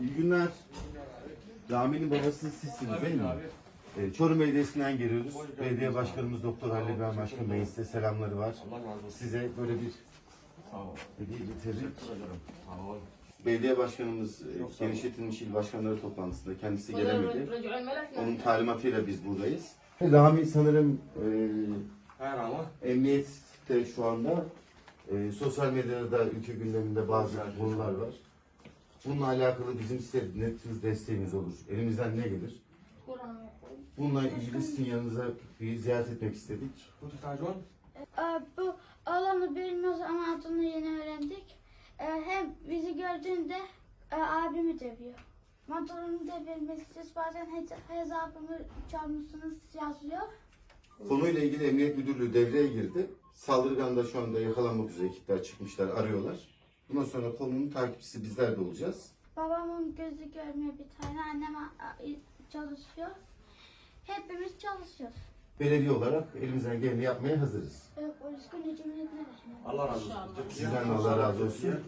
İyi günler. Caminin babası sizsiniz değil mi? Ee, Çorum Belediyesi'nden geliyoruz. Belediye Başkanımız Doktor Halil Ben Başkan Bey'in size selamları var. Size böyle bir hediye getirdik. Belediye Başkanımız e, genişletilmiş il başkanları toplantısında kendisi gelemedi. Onun talimatıyla biz buradayız. Rami sanırım e, emniyette şu anda e, sosyal medyada ülke gündeminde bazı konular var. Bununla alakalı bizim size ne tür desteğimiz olur? Elimizden ne gelir? Bununla ilgili sizin yanınıza bir ziyaret etmek istedik. bu. Ee, Bu olanı bilmiyoruz ama adını yeni öğrendik. Ee, Hem bizi gördüğünde e, abimi dövüyor. Motorumu devirmişsiniz bazen hez- hesabımı çalmışsınız yazıyor. Konuyla ilgili Emniyet Müdürlüğü devreye girdi. Saldırgan da şu anda yakalanmak üzere ekipler çıkmışlar, arıyorlar. Bundan sonra konunun takipçisi bizler de olacağız. Babamın gözü görmüyor bir tane. Annem çalışıyor. Hepimiz çalışıyoruz. Belediye olarak elimizden geleni yapmaya hazırız. Evet, polis günü cümleleri. Allah razı olsun. Sizden Allah razı olsun.